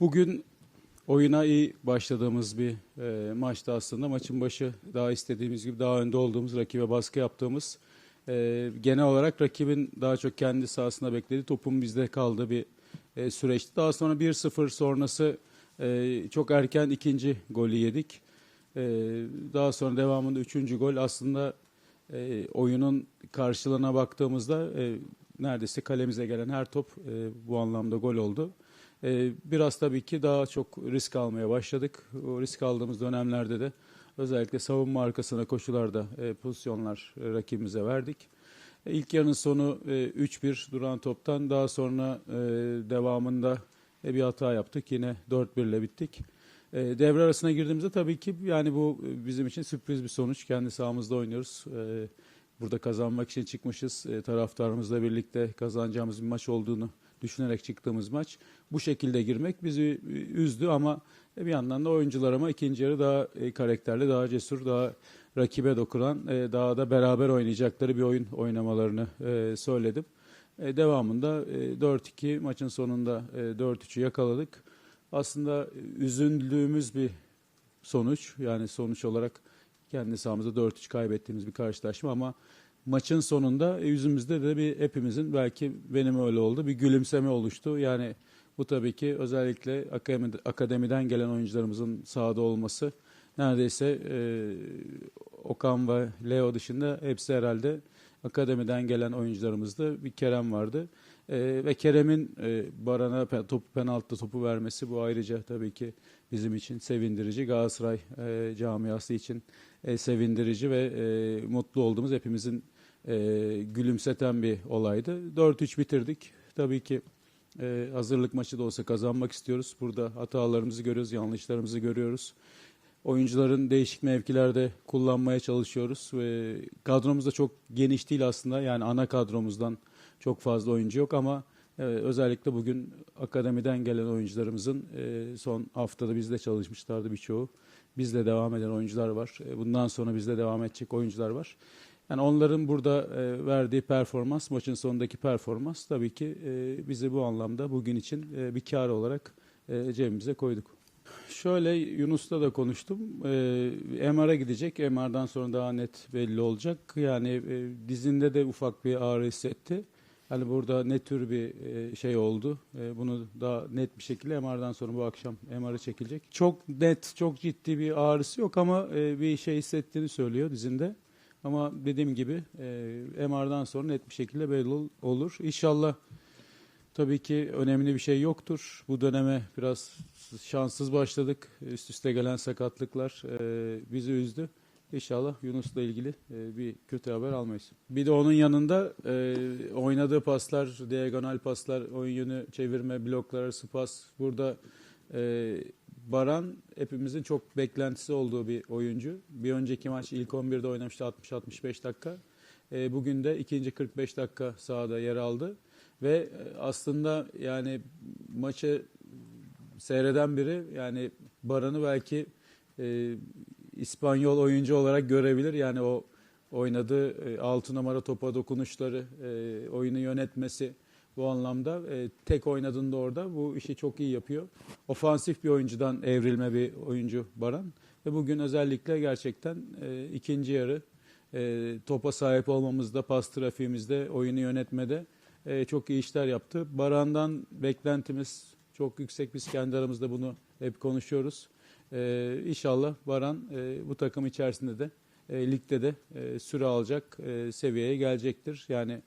Bugün oyuna iyi başladığımız bir e, maçtı aslında. Maçın başı daha istediğimiz gibi daha önde olduğumuz, rakibe baskı yaptığımız. e, genel olarak rakibin daha çok kendi sahasında beklediği topun bizde kaldığı bir e, süreçti. Daha sonra 1-0 sonrası e, çok erken ikinci golü yedik. E, daha sonra devamında üçüncü gol aslında e, oyunun karşılığına baktığımızda e, neredeyse kalemize gelen her top e, bu anlamda gol oldu. E, biraz tabii ki daha çok risk almaya başladık. O risk aldığımız dönemlerde de özellikle savunma arkasına koşularda e, pozisyonlar e, rakibimize verdik. E, İlk yarının sonu e, 3-1 duran toptan daha sonra e, devamında e, bir hata yaptık. Yine 4-1 ile bittik. E, devre arasına girdiğimizde tabii ki yani bu e, bizim için sürpriz bir sonuç. Kendi sahamızda oynuyoruz. E, burada kazanmak için çıkmışız. E, taraftarımızla birlikte kazanacağımız bir maç olduğunu düşünerek çıktığımız maç. Bu şekilde girmek bizi e, üzdü ama bir yandan da oyuncular ama ikinci yarı daha e, karakterli, daha cesur, daha rakibe dokunan, e, daha da beraber oynayacakları bir oyun oynamalarını e, söyledim. E, devamında e, 4-2 maçın sonunda e, 4-3'ü yakaladık. Aslında e, üzüldüğümüz bir sonuç. Yani sonuç olarak kendi sahamızda 4-3 kaybettiğimiz bir karşılaşma ama maçın sonunda e, yüzümüzde de bir hepimizin belki benim öyle oldu bir gülümseme oluştu. Yani bu tabii ki özellikle akademi, akademiden gelen oyuncularımızın sahada olması neredeyse e, Okan ve Leo dışında hepsi herhalde akademiden gelen oyuncularımızda bir Kerem vardı. E, ve Kerem'in e, Baran'a pe- topu penaltıda topu vermesi bu ayrıca tabii ki bizim için sevindirici. Galatasaray e, camiası için e, sevindirici ve e, mutlu olduğumuz hepimizin e, gülümseten bir olaydı. 4-3 bitirdik. Tabii ki e, hazırlık maçı da olsa kazanmak istiyoruz. Burada hatalarımızı görüyoruz, yanlışlarımızı görüyoruz. Oyuncuların değişik mevkilerde kullanmaya çalışıyoruz ve kadromuz da çok geniş değil aslında. Yani ana kadromuzdan çok fazla oyuncu yok ama e, özellikle bugün akademiden gelen oyuncularımızın e, son haftada bizle çalışmışlardı birçoğu. Bizle devam eden oyuncular var. E, bundan sonra bizle devam edecek oyuncular var. Yani onların burada e, verdiği performans, maçın sonundaki performans tabii ki e, bizi bu anlamda bugün için e, bir kar olarak e, cebimize koyduk. Şöyle Yunus'la da konuştum. E, MR'a gidecek. MR'dan sonra daha net belli olacak. Yani e, dizinde de ufak bir ağrı hissetti. Hani burada ne tür bir e, şey oldu? E, bunu daha net bir şekilde MR'dan sonra bu akşam MR'ı çekilecek. Çok net, çok ciddi bir ağrısı yok ama e, bir şey hissettiğini söylüyor dizinde. Ama dediğim gibi e, MR'dan sonra net bir şekilde belli ol- olur. İnşallah tabii ki önemli bir şey yoktur. Bu döneme biraz şanssız başladık. Üst üste gelen sakatlıklar e, bizi üzdü. İnşallah Yunus'la ilgili e, bir kötü haber almayız. Bir de onun yanında e, oynadığı paslar, diagonal paslar, oyun yönü çevirme, bloklar arası. Burada e, Baran hepimizin çok beklentisi olduğu bir oyuncu. Bir önceki maç ilk 11'de oynamıştı 60-65 dakika. E, bugün de ikinci 45 dakika sahada yer aldı. Ve e, aslında yani maçı seyreden biri yani Baran'ı belki e, İspanyol oyuncu olarak görebilir. Yani o oynadığı 6 numara topa dokunuşları, e, oyunu yönetmesi bu anlamda e, tek oynadığında orada bu işi çok iyi yapıyor. Ofansif bir oyuncudan evrilme bir oyuncu Baran. Ve bugün özellikle gerçekten e, ikinci yarı e, topa sahip olmamızda, pas trafiğimizde, oyunu yönetmede e, çok iyi işler yaptı. Baran'dan beklentimiz çok yüksek. Biz kendi aramızda bunu hep konuşuyoruz. E, inşallah Baran e, bu takım içerisinde de e, ligde de e, süre alacak e, seviyeye gelecektir. Yani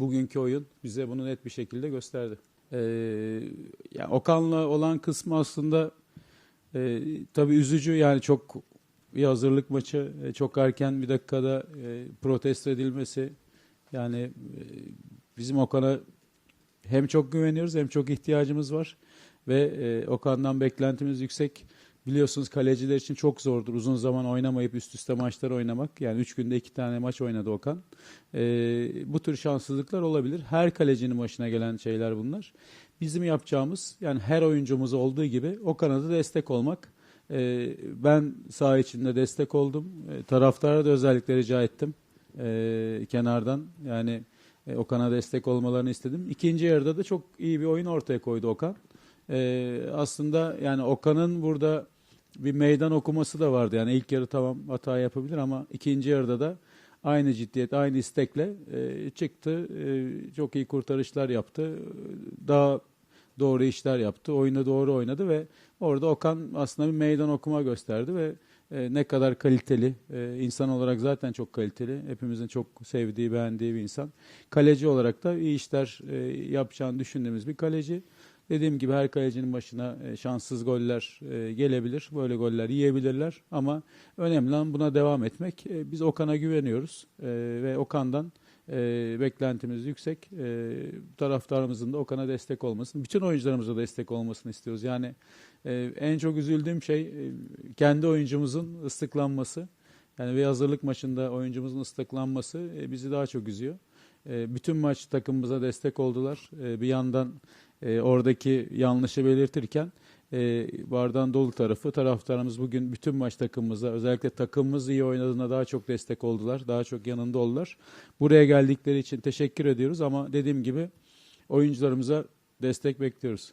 bugünkü oyun bize bunu net bir şekilde gösterdi. E, yani Okan'la olan kısmı aslında e, tabii üzücü yani çok bir hazırlık maçı e, çok erken bir dakikada e, protesto edilmesi yani e, bizim Okan'a hem çok güveniyoruz hem çok ihtiyacımız var ve e, Okan'dan beklentimiz yüksek. Biliyorsunuz kaleciler için çok zordur uzun zaman oynamayıp üst üste maçlar oynamak. Yani üç günde iki tane maç oynadı Okan. E, bu tür şanssızlıklar olabilir. Her kalecinin başına gelen şeyler bunlar. Bizim yapacağımız yani her oyuncumuz olduğu gibi Okan'a da destek olmak. E, ben saha içinde destek oldum. E, taraftara da özellikle rica ettim e, kenardan. Yani e, Okan'a destek olmalarını istedim. İkinci yarıda da çok iyi bir oyun ortaya koydu Okan. E, aslında yani Okan'ın burada bir meydan okuması da vardı. Yani ilk yarı tamam hata yapabilir ama ikinci yarıda da aynı ciddiyet, aynı istekle e, çıktı. E, çok iyi kurtarışlar yaptı. Daha doğru işler yaptı. Oyunu doğru oynadı ve orada Okan aslında bir meydan okuma gösterdi ve e, ne kadar kaliteli, e, insan olarak zaten çok kaliteli. Hepimizin çok sevdiği, beğendiği bir insan. Kaleci olarak da iyi işler e, yapacağını düşündüğümüz bir kaleci. Dediğim gibi her kalecinin başına e, şanssız goller e, gelebilir. Böyle goller yiyebilirler ama önemli olan buna devam etmek. E, Biz Okan'a güveniyoruz ve Okan'dan beklentimiz yüksek. Taraftarımızın da Okan'a destek olmasını, bütün oyuncularımıza destek olmasını istiyoruz. Yani en çok üzüldüğüm şey kendi oyuncumuzun ıslıklanması. Yani bir hazırlık maçında oyuncumuzun ıslıklanması bizi daha çok üzüyor. Bütün maç takımımıza destek oldular. Bir yandan e, oradaki yanlışı belirtirken e, bardağın dolu tarafı taraftarımız bugün bütün maç takımımıza özellikle takımımız iyi oynadığına daha çok destek oldular. Daha çok yanında oldular. Buraya geldikleri için teşekkür ediyoruz ama dediğim gibi oyuncularımıza destek bekliyoruz.